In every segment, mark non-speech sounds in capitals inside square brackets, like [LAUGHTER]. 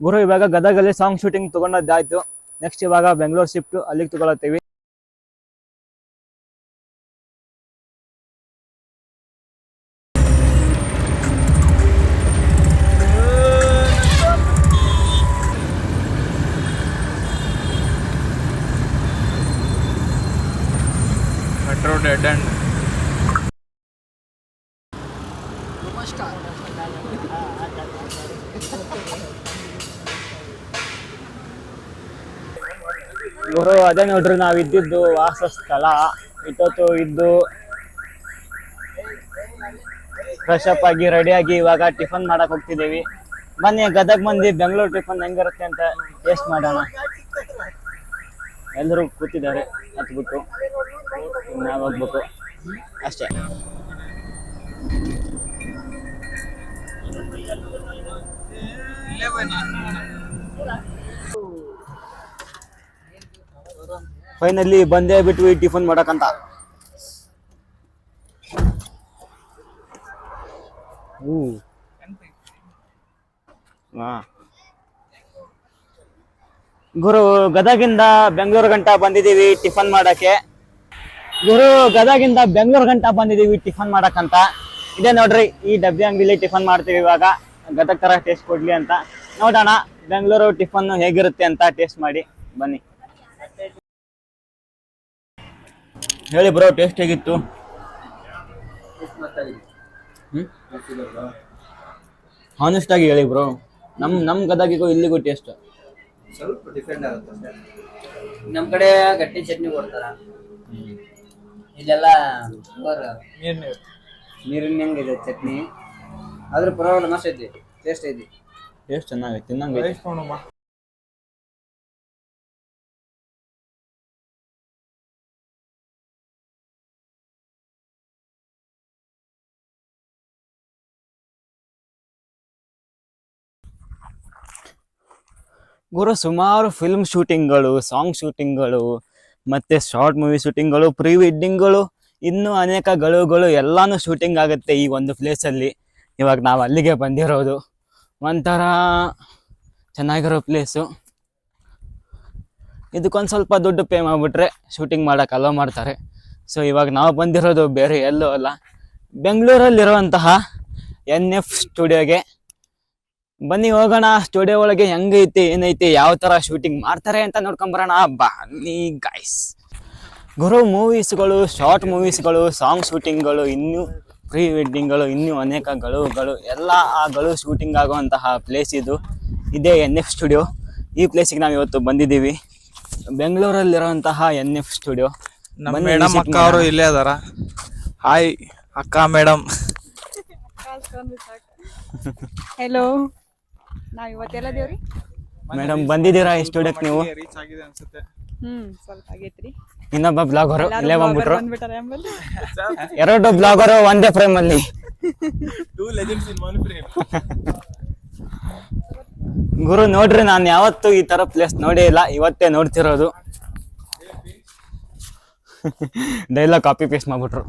ಗುರು, ಇವಾಗ ಗದಗಲ್ಲಿ song shooting ತಗೊಂಡದ್ದಾಯ್ತು. ನೆಕ್ಸ್ಟ್ ಇವಾಗ ಬೆಂಗಳೂರು ಶಿಫ್ಟ್ ಅಲ್ಲಿಗೆ ತಗೊಳತ್ತೀವಿ. ಮೆಟ್ರೋ ಡೆಡ್ ಅಂಡ್ ಗುರು, ಅದೇ ನೋಡ್ರಿ ನಾವು ಇದ್ದಿದ್ದು ವಾಸ ಸ್ಥಳ ಇಟ್ಟೊತ್ತು ಇದ್ದು ಫ್ರೆಶ್ ಅಪ್ ಆಗಿ ರೆಡಿ ಆಗಿ ಇವಾಗ ಟಿಫನ್ ಮಾಡಕ್ ಹೋಗ್ತಿದ್ದೀವಿ. ಬನ್ನಿ, ಗದಗ್ ಮಂದಿ ಬೆಂಗಳೂರು ಟಿಫನ್ ಹೆಂಗಿರುತ್ತೆ ಅಂತ ಟೇಸ್ಟ್ ಮಾಡೋಣ. ಎಲ್ಲರೂ ಕೂತಿದ್ದಾರೆ, ಹತ್ಬಿಟ್ಟು. ನಾವು ಹೋಗ್ಬೇಕು? ಅಷ್ಟೇ. ಫೈನಲಿ ಬಂದೇ ಬಿಟ್ವಿ ಟಿಫನ್ ಮಾಡಕಂತ. ಗುರು, ಗದಗಿಂದ ಬೆಂಗಳೂರು ಗಂಟ ಬಂದಿದೀವಿ ಟಿಫನ್ ಮಾಡಕ್ಕೆ. ಗುರು, ಗದಗಿಂದ ಬೆಂಗಳೂರು ಗಂಟ ಬಂದಿದೀವಿ ಟಿಫನ್ ಮಾಡಕ್ಕಂತ ಇದೇ ನೋಡ್ರಿ, ಈ ಡಬ್ಬಿ ಅಂಗಡಿಲಿ ಟಿಫನ್ ಮಾಡ್ತೀವಿ ಇವಾಗ. ಗದಗ ತರ ಟೇಸ್ಟ್ ಕೊಡ್ಲಿ ಅಂತ. ನೋಡೋಣ, ಬೆಂಗಳೂರು ಟಿಫನ್ ಹೇಗಿರುತ್ತೆ ಅಂತ ಟೇಸ್ಟ್ ಮಾಡಿ. ಬನ್ನಿ. ಹೇಳಿ ಬ್ರೋ ಟೇಸ್ಟ್ ಹೇಗಿತ್ತು? ಹಾನೆಸ್ಟ್ ಆಗಿ ಹೇಳಿ ಬ್ರೋ ನಮ್ ನಮ್ ಗದಗಿಗೂ ಇಲ್ಲಿಗೂ ಟೇಸ್ಟ್ ಸ್ವಲ್ಪ ಡಿಫ್ರೆಂಟ್ ಆಗುತ್ತೆ ಅಷ್ಟೇ. ನಮ್ ಕಡೆ ಗಟ್ಟಿ ಚಟ್ನಿ ಕೊಡ್ತಾರ. ಇಲ್ಲೆಲ್ಲ ನೀರಿನ ನೀರಿನ ಹೆಂಗಿದೆ ಚಟ್ನಿ? ಆದ್ರೂ ಪರವಾಗಿಲ್ಲ ಮಸ್ತ್ ಐತಿ. ಟೇಸ್ಟ್ ಐತಿ. ಟೇಸ್ಟ್ ಚೆನ್ನಾಗೈತಿ ತಿನ್ನಂಗೆ ಗುರು, ಸುಮಾರು ಫಿಲ್ಮ್ ಶೂಟಿಂಗ್ಗಳು ಸಾಂಗ್ ಶೂಟಿಂಗ್ಗಳು ಮತ್ತೆ ಶಾರ್ಟ್ ಮೂವಿ ಶೂಟಿಂಗ್ಗಳು ಪ್ರೀ ವೆಡ್ಡಿಂಗ್ಗಳು ಇನ್ನೂ ಅನೇಕ ಗಳುಗಳು ಎಲ್ಲಾನು ಶೂಟಿಂಗ್ ಆಗುತ್ತೆ ಈ ಒಂದು ಪ್ಲೇಸಲ್ಲಿ ಇವಾಗ ನಾವು ಅಲ್ಲಿಗೆ ಬಂದಿರೋದು. ಒಂಥರ ಚೆನ್ನಾಗಿರೋ ಪ್ಲೇಸು ಇದಕ್ಕೊಂದು ಸ್ವಲ್ಪ ದುಡ್ಡು ಪೇ ಮಾಡಿಬಿಟ್ರೆ ಶೂಟಿಂಗ್ ಮಾಡೋಕೆ ಅಲೋ ಮಾಡ್ತಾರೆ. ಸೊ ಇವಾಗ ನಾವು ಬಂದಿರೋದು ಬೇರೆ ಎಲ್ಲೂ ಅಲ್ಲ. ಬೆಂಗಳೂರಲ್ಲಿರುವಂತಹ ಎನ್ ಎಫ್ ಸ್ಟುಡಿಯೋಗೆ ಬನ್ನಿ ಹೋಗೋಣ ಸ್ಟುಡಿಯೋ ಒಳಗೆ ಹೆಂಗೈತಿ ಏನೈತಿ ಯಾವ ತರ ಶೂಟಿಂಗ್ ಮಾಡ್ತಾರೆ ಅಂತ ನೋಡ್ಕೊಂಬರೋಣ ಬನ್ನಿ ಗೈಸ್ ಗುರು ಮೂವೀಸ್ಗಳು ಶಾರ್ಟ್ ಮೂವೀಸ್ಗಳು ಸಾಂಗ್ ಶೂಟಿಂಗ್ಗಳು ಇನ್ನೂ ಪ್ರೀ ವೆಡ್ಡಿಂಗ್ಗಳು ಇನ್ನೂ ಅನೇಕ ಗಳು ಎಲ್ಲ ಆ ಗಳು ಶೂಟಿಂಗ್ ಆಗುವಂತಹ ಪ್ಲೇಸ್ ಇದು. ಇದೇ ಎನ್ ಎಫ್ ಸ್ಟುಡಿಯೋ ಈ ಪ್ಲೇಸಿಗೆ ನಾವು ಇವತ್ತು ಬಂದಿದ್ದೀವಿ. ಬೆಂಗಳೂರಲ್ಲಿರುವಂತಹ ಎನ್ ಎಫ್ ಸ್ಟುಡಿಯೋ ನಮ್ಮ ಮೇಡಮ್ ಅಕ್ಕ ಅವರು ಇಲ್ಲೇ ಅದಾರ. ಹಾಯ್ ಅಕ್ಕ ಮೇಡಮ್ ಹೆಲೋ [LAUGHS] ನಾವ್ ಇವತ್ತೆಲ್ಲ ದೇವ್ರಿ? ಮೇಡಮ್ ಬಂದಿದ್ದೀರಾ ಈ ಸ್ಟುಡಿಯೋಕ್ಕೆ ನೀವು? ರೀಚ್ ಆಗಿದೆ ಅನ್ಸುತ್ತೆ. ಹ್ಮ್ ಸ್ವಲ್ಪ ಆಗೈತ್ರಿ. ಇನ್ನೊಬ್ಬ ಬ್ಲಾಗರು ಇಲ್ಲೇ ಬಂದ್ಬಿಟ್ರು. ಬಂದ್ಬಿಟ್ಟಾರ ಎಂಬಲ್ಲಿ [LAUGHS] ಎರಡು ಬ್ಲಾಗರು ಒಂದೇ ಫ್ರೇಮ್ ಅಲ್ಲಿ. Two legends in one frame ಗುರು ನೋಡ್ರಿ ನಾನು ಯಾವತ್ತೂ ಈ ತರ ಪ್ಲೇಸ್ ನೋಡೇ ಇಲ್ಲ. ಇವತ್ತೇ ನೋಡ್ತಿರೋದು. ಡೈಲಾಗ್ ಕಾಪಿ ಪೇಸ್ಟ್ ಮಾಡ್ಬಿಟ್ರು.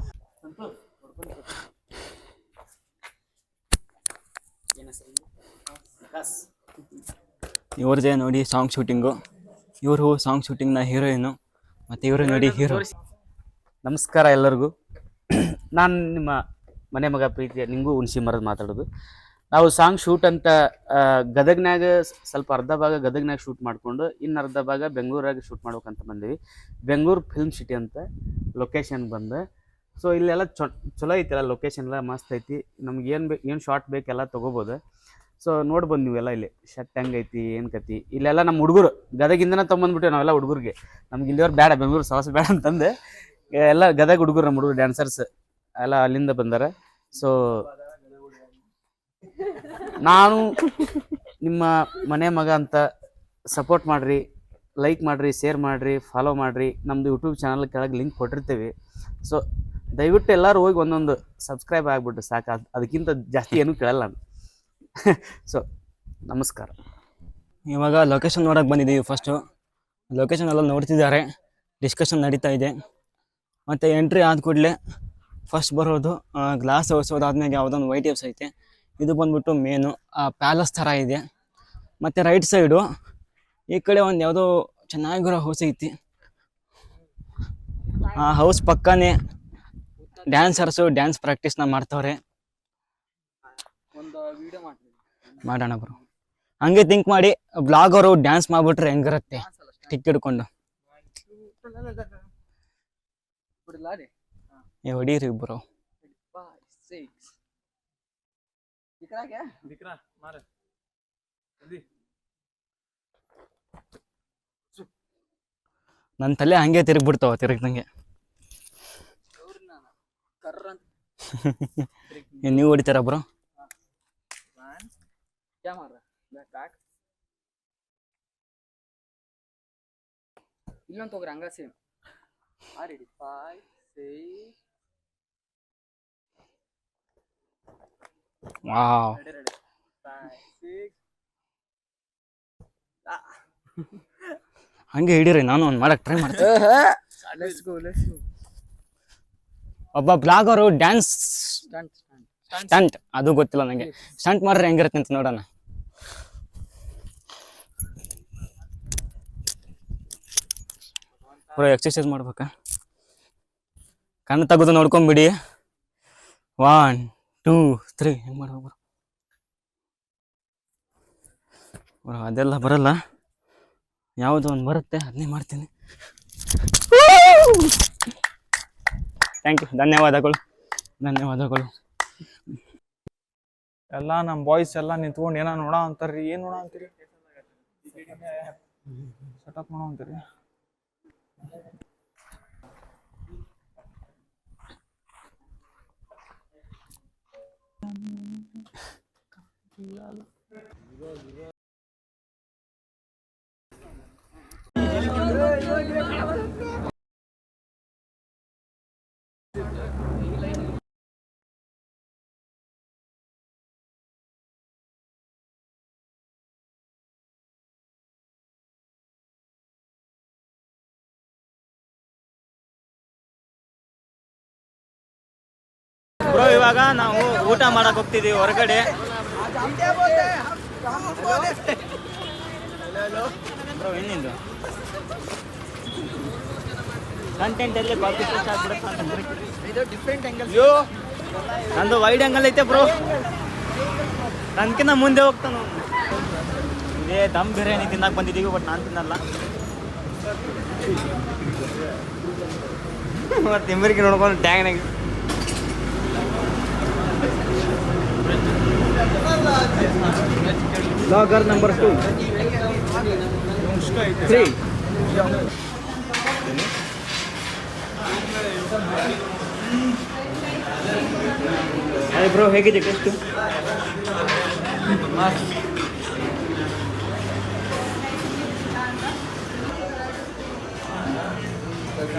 ಇವ್ರದೇ ನೋಡಿ ಸಾಂಗ್ ಶೂಟಿಂಗು ಇವರು ಸಾಂಗ್ ಶೂಟಿಂಗ್ನ ಹೀರೋಯಿನು ಮತ್ತೆ ಇವರು ನೋಡಿ ಹೀರೋ ನಮಸ್ಕಾರ ಎಲ್ಲರಿಗೂ. ನಾನು ನಿಮ್ಮ ಮನೆ ಮಗ ಪ್ರೀತಿಯ ನಿಂಗೂ ಹುಣಸಿ ಮರದ ಮಾತಾಡೋದು. ನಾವು ಸಾಂಗ್ ಶೂಟ್ ಅಂತ ಗದಗ್ನಾಗ ಸ್ವಲ್ಪ ಅರ್ಧ ಭಾಗ ಗದಗ್ನಾಗ ಶೂಟ್ ಮಾಡಿಕೊಂಡು ಇನ್ನು ಅರ್ಧ ಭಾಗ ಬೆಂಗಳೂರಾಗ ಶೂಟ್ ಮಾಡ್ಬೇಕಂತ ಬಂದೀವಿ. ಬೆಂಗಳೂರು ಫಿಲ್ಮ್ ಸಿಟಿ ಅಂತ ಲೊಕೇಶನ್ ಬಂದು. ಸೊ ಇಲ್ಲೆಲ್ಲ ಚೊ ಚಲೋ ಐತೆಲ್ಲ ಲೊಕೇಶನ್ ಎಲ್ಲ ಮಸ್ತ್ ಐತಿ. ನಮ್ಗೆ ಏನು ಬೇಕು ಏನು ಶಾರ್ಟ್ ಬೇಕೆಲ್ಲ ತೊಗೋಬೋದು. ಸೊ ನೋಡ್ಬೋದು ನೀವೆಲ್ಲ ಇಲ್ಲಿ. ಶರ್ಟ್ ಹೆಂಗೈತಿ, ಏನು ಕತಿ? ಇಲ್ಲೆಲ್ಲ ನಮ್ಮ ಹುಡುಗರು, ಗದಗಿಂದನ ತೊಗೊಂಬಂದ್ಬಿಟ್ಟೆ ನಾವೆಲ್ಲ ಹುಡುಗರಿಗೆ. ನಮ್ಗೆ ಇಲ್ಲಿಯವ್ರು ಬೇಡ ಬೆಂಗಳೂರು ಸಾಹಸ ಬೇಡ ಅಂತಂದು. ಎಲ್ಲ ಗದಗ ಹುಡುಗರು ನಮ್ಮ ಹುಡುಗರು ಡ್ಯಾನ್ಸರ್ಸ್ ಎಲ್ಲ ಅಲ್ಲಿಂದ ಬಂದಾರೆ. ಸೊ ನಾನು ನಿಮ್ಮ ಮನೆ ಮಗ ಅಂತ ಸಪೋರ್ಟ್ ಮಾಡಿರಿ ಲೈಕ್ ಮಾಡಿರಿ ಶೇರ್ ಮಾಡಿರಿ ಫಾಲೋ ಮಾಡಿರಿ. ನಮ್ಮದು ಯೂಟ್ಯೂಬ್ ಚಾನಲ್ ಕೆಳಗೆ ಲಿಂಕ್ ಕೊಟ್ಟಿರ್ತೀವಿ. ಸೊ ದಯವಿಟ್ಟು ಎಲ್ಲರೂ ಹೋಗಿ ಒಂದೊಂದು ಸಬ್ಸ್ಕ್ರೈಬ್ ಆಗಿಬಿಟ್ಟು ಸಾಕು. ಅದ್- ಅದಕ್ಕಿಂತ ಜಾಸ್ತಿ ಏನೂ ಕೇಳಲ್ಲ ನಾನು. [LAUGHS] ಸೊ ನಮಸ್ಕಾರ. ಇವಾಗ ಲೊಕೇಶನ್ ನೋಡೋಕೆ ಬಂದಿದ್ದೀವಿ ಫಸ್ಟು ಲೊಕೇಶನ್ ಎಲ್ಲ ನೋಡ್ತಿದ್ದಾರೆ. ಡಿಸ್ಕಷನ್ ನಡೀತಾ ಇದೆ. ಮತ್ತು ಎಂಟ್ರಿ ಆದ ಕೂಡಲೇ ಫಸ್ಟ್ ಬರೋದು ಗ್ಲಾಸ್ ಹೌಸ್ ಅದಾದ್ಮೇಲೆ ಯಾವುದೊಂದು ವೈಟ್ ಹೌಸ್ ಐತೆ. ಇದು ಬಂದ್ಬಿಟ್ಟು ಮೇನು ಆ ಪ್ಯಾಲೇಸ್ ಥರ ಇದೆ. ಮತ್ತು ರೈಟ್ ಸೈಡು ಈ ಕಡೆ ಒಂದು ಯಾವುದೋ ಚೆನ್ನಾಗಿರೋ ಹೌಸ್ ಐತಿ. ಆ ಹೌಸ್ ಪಕ್ಕನೇ ಡ್ಯಾನ್ಸರ್ಸು ಡ್ಯಾನ್ಸ್ ಪ್ರಾಕ್ಟೀಸ್ನ ಮಾಡ್ತವ್ರೆ. ವಿಡಿಯೋ ಮಾಡ್ತೀವಿ ಮಾಡೋಣ ಬ್ರೋ. ಹಂಗೆ ಥಿಂಕ್ ಮಾಡಿ ಬ್ಲಾಗ್ ಅವರು ಡ್ಯಾನ್ಸ್ ಮಾಡ್ಬಿಟ್ರೆ ಹೆಂಗಿರುತ್ತೆ? ಟಿಕ್ ಹಿಡ್ಕೊಂಡು. ಬಿಡಲ್ಲ ರೀ? ಏ ಹೊಡೀರಿ ಬ್ರೋ. ನನ್ನ ತಲೆ ಹಂಗೆ ತಿರುಗ್ಬಿಡ್ತಾವ ತಿರುಗ್ದಂಗೆ. [LAUGHS] ನೀವು ಹೊಡಿತಾರ ಏ, ನೀವು मार रहा है ಬ್ಯಾಕ್. ಇಲ್ಲೊಂದು ತಗೋರಿ ಹಂಗ ಸೇಮ್ ಆ ready five six wow. Ready ready five six ಹಂಗೆ ಹಿಡೀರಿ ನಾನು ಒಂದು ಮಾಡಕ್ ಟ್ರೈ ಮಾಡ್ತೀನಿ. ಒಬ್ಬ ಬ್ಲಾಗರು ಡ್ಯಾನ್ಸ್ ಸ್ಟಂಟ್ ಅದು ಗೊತ್ತಿಲ್ಲ ನನಗೆ ಸ್ಟಂಟ್ ಮಾಡ್ರೆ ಹೆಂಗಿರುತ್ತೆ ಅಂತ ನೋಡೋಣ. ಬ್ರೋ ಎಕ್ಸರ್ಸೈಸ್ ಮಾಡ್ಬೇಕಾ. ಕಣ್ಣು ತೆಗೆದು ನೋಡ್ಕೊಂಬಿಡಿ. ಒನ್ ಟೂ ತ್ರೀ ಹೆಂಗೆ ಮಾಡ್ಬೇಕು ಬ್ರೋ? ಅದೆಲ್ಲ ಬರಲ್ಲ. ಯಾವುದೋ ಒಂದು ಬರುತ್ತೆ ಅದನ್ನೇ ಮಾಡ್ತೀನಿ. ಥ್ಯಾಂಕ್ ಯು ಧನ್ಯವಾದಗಳು. ಧನ್ಯವಾದಗಳು. ಎಲ್ಲ ನಮ್ಮ ಬಾಯ್ಸ್ ಎಲ್ಲ ನಿಂತ್ಕೊಂಡು ಏನೋ ನೋಡ ಅಂತಾರ್ರಿ ಏನು ನೋಡ ಅಂತೀರಿ ಸೆಟಪ್ ಮಾಡೋ ಅಂತೀರಿ ಬ್ರೋ ಇವಾಗ ನಾವು ಊಟ ಮಾಡಕ್ ಹೋಗ್ತಿದೀವಿ ಹೊರಗಡೆ. ಕಂಟೆಂಟ್ ಅಲ್ಲಿ ಕಾಪಿ ಪೇಸ್ಟ್ ಆಗ್ಬಿಡುತ್ತೆ ನಂದು ವೈಡ್ ಆಂಗಲ್ ಐತೆ ಬ್ರೋ. ನನ್ಕಿನ್ನ ಮುಂದೆ ಹೋಗ್ತಾನು ಇದೇ ದಮ್ ಬಿರಿಯಾನಿ ತಿನ್ನಕ್ ಬಂದಿದ್ದೀವಿ ಬಟ್ ನಾನು ತಿನ್ನಲ್ಲ. ಮತ್ತೆ ತಿಂಬರಿಗೆ ನೋಡ್ಕೊಂಡು ಟ್ಯಾಂಗ್ನಾಗ ಲಾಗರ್ ನಂಬರ್ ಟು ತ್ರೀ ಅದೇ ಬ್ರೋ ಹೇಗಿದೆ ಟೆಸ್ಟು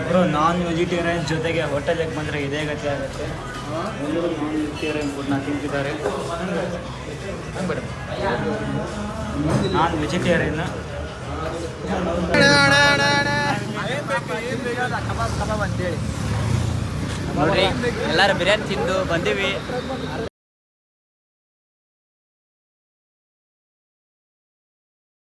ಬ್ರೋ ನಾನ್ ವೆಜಿಟೇರಿಯನ್ ಜೊತೆಗೆ ಹೋಟೆಲಿಗೆ ಬಂದರೆ ಇದೇ ಗತಿ ಆಗುತ್ತೆ. ಎಲ್ಲರೂ ನಾನ್ ವೆಜಿಟೇರಿಯನ್ ಫುಡ್ನ ತಿಂತಿದ್ದಾರೆ. ನಾನ್ ವೆಜಿಟೇರಿಯನ್ ನೋಡ್ರಿ ಎಲ್ಲಾರು ಬಿರಿಯಾನಿ ತಿಂದು ಬಂದೀವಿ.